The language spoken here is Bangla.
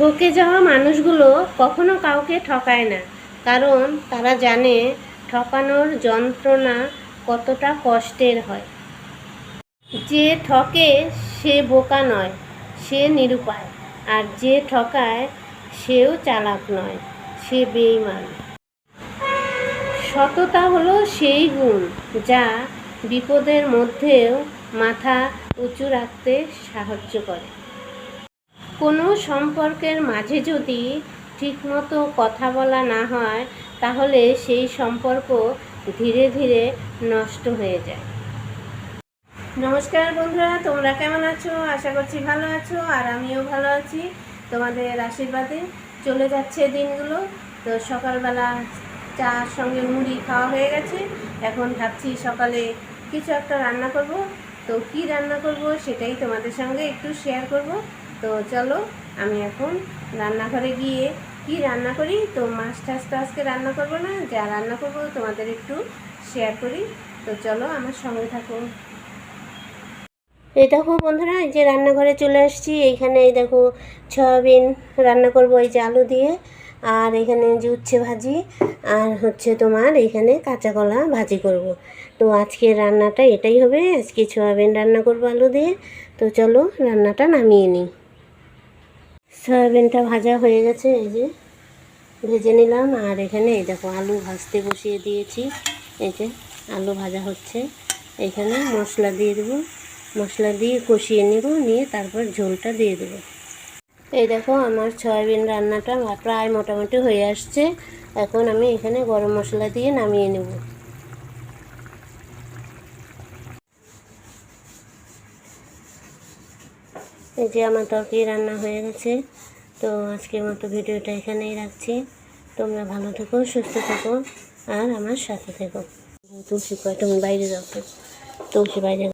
ঠকে যাওয়া মানুষগুলো কখনো কাউকে ঠকায় না, কারণ তারা জানে ঠকানোর যন্ত্রণা কতটা কষ্টের হয়। যে ঠকে সে বোকা নয়, সে নিরুপায়, আর যে ঠকায় সেও চালাক নয়, সে বেইমান সততা হলো সেই গুণ যা বিপদের মধ্যেও মাথা উঁচু রাখতে সাহায্য করে। কোনো সম্পর্কের মাঝে যদি ঠিকমতো কথা বলা না হয়, তাহলে সেই সম্পর্ক ধীরে ধীরে নষ্ট হয়ে যায়। নমস্কার বন্ধুরা, তোমরা কেমন আছো? আশা করছি ভালো আছো, আর আমিও ভালো আছি। তোমাদের আশীর্বাদে চলে যাচ্ছে দিনগুলো। তো সকালবেলা চার সঙ্গে মুড়ি খাওয়া হয়ে গেছে। এখন ভাবছি সকালে কিছু একটা রান্না করব। তো কি রান্না করব সেটাই তোমাদের সঙ্গে একটু শেয়ার করব। তো চলো, আমি এখন রান্নাঘরে গিয়ে কি রান্না করি? তো মাছ টাছ তো আজকে রান্না করব না, যা রান্না করব তোমাদের একটু শেয়ার করি। তো চলো, আমার সঙ্গে থাকো। এই দেখো বন্ধুরা, এই যে রান্নাঘরে চলে আসছি। এইখানে এই দেখো সয়াবিন রান্না করব, এই যে আলু দিয়ে, আর এখানে যে উচ্ছে ভাজি, আর হচ্ছে তোমার এখানে কাঁচা কলা ভাজি করব। তো আজকের রান্নাটা এটাই হবে, আজকে সয়াবিন রান্না করব আলু দিয়ে। তো চলো, রান্নাটা নামিয়ে নিই। সয়াবিনটা ভাজা হয়ে গেছে, এই যে ভেজে নিলাম। আর এখানে এই দেখো আলু ভাজতে বসিয়ে দিয়েছি, এই যে আলু ভাজা হচ্ছে। এখানে মশলা দিয়ে দেবো, মশলা দিয়ে কষিয়ে নেব, নিয়ে তারপর ঝোলটা দিয়ে দেবো। এই দেখো আমার সয়াবিন রান্নাটা প্রায় মোটামুটি হয়ে আসছে। এখন আমি এখানে গরম মশলা দিয়ে নামিয়ে নেব। এই যে আমার তরকারি রান্না হয়ে গেছে। তো আজকের মতো ভিডিওটা এখানেই রাখছি। তোমরা ভালো থেকো, সুস্থ থেকো, আর আমার সাথে থেকো। তুলসী কয় তুমি বাইরে যাও তুলসী বাইরে